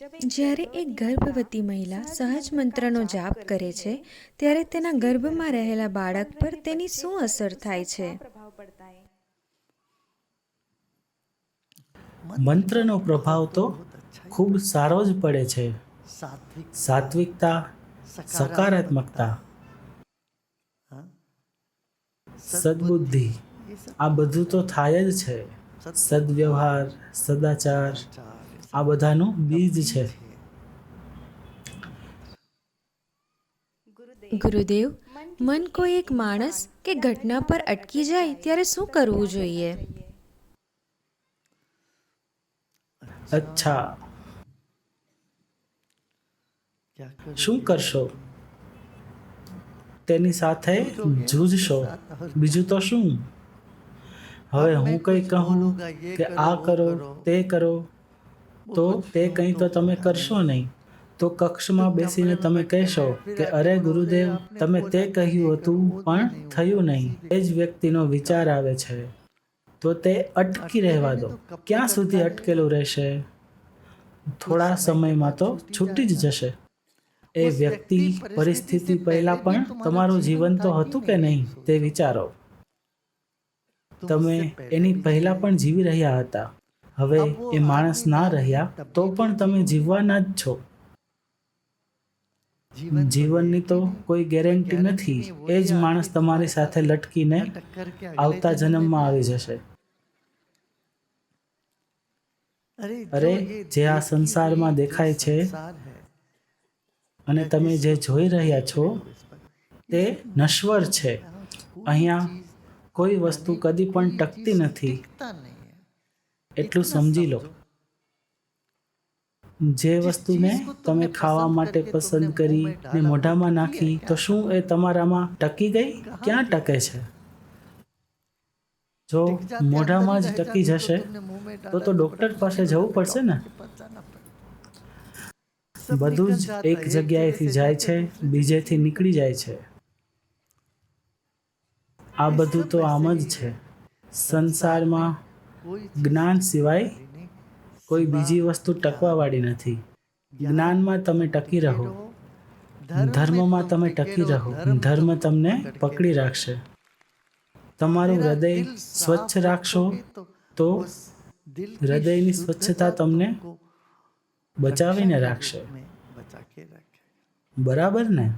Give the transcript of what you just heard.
જ્યારે એક ગર્ભવતી મહિલા સહજ મંત્રનો જાપ કરે છે, ત્યારે તેના ગર્ભમાં રહેલા બાળક પર તેની શું અસર થાય છે? મંત્રનો પ્રભાવ તો ખૂબ સારો જ પડે છે. સાત્વિકતા, સકારાત્મકતા, સદબુદ્ધિ, આ બધું તો થાય જ છે. સદવ્યવહાર, સદાચાર આ બધાનું બીજ છે. ગુરુદેવ મન કોઈ એક માણસ કે ઘટના પર અટકી જાય ત્યારે શું કરવું જોઈએ? અચ્છા. શું કરશો? તેની સાથે જૂજશો. બીજું તો શું? હવે હું કઈ કહું કે આ કરો તે કરો તો તે કંઈ તો તમે કરશો નહીં. તો કક્ષમાં બેસીને તમે કહેશો કે અરે ગુરુદેવ તમે તે કહ્યું હતું પણ થયું નહીં. એ જ વ્યક્તિનો વિચાર આવે છે. તો તે અટકી રહેવા દો. ક્યાં સુધી અટકેલું રહેશે? થોડા સમયમાં તો છૂટી જ જશે. એ વ્યક્તિ પરિસ્થિતિ પહેલા પણ તમારું જીવન તો હતું કે નહીં તે વિચારો. તમે એની પહેલા પણ જીવી રહ્યા હતા. હવે એ માણસ ના રહ્યા તો પણ તમે જીવવાના જ છો. જીવનની તો કોઈ ગેરંટી નથી. એ જ માણસ તમારી સાથે લટકીને આવતા જન્મમાં આવી જશે. અરે જે આ સંસારમાં દેખાય છે અને તમે જે જોઈ રહ્યા છો તે નશ્વર છે. અહીંયા કોઈ વસ્તુ કદી પણ ટકતી નથી. એટલું સમજી લો. જે વસ્તુને તમે ખાવા માટે પસંદ કરી ને મોઢામાં નાખી તો શું એ તમારામાં ટકી ગઈ? ક્યાં ટકે છે? જો મોઢામાં જ ટકી જશે તો તો ડોક્ટર પાસે જવું પડશે ને? બધું જ એક જગ્યાએથી જાય છે બીજેથી નીકળી જાય છે. આ બધું તો આમ જ છે. સંસારમાં જ્ઞાન સિવાય કોઈ બીજી વસ્તુ ટકવાવાળી નથી. જ્ઞાનમાં તમે ટકી રહો. ધર્મમાં તમે ટકી રહો. ધર્મ તમને પકડી રાખશે. તમારું હૃદય સ્વચ્છ રાખશો તો હૃદયની સ્વચ્છતા તમને બચાવીને રાખશે. બરાબર ને?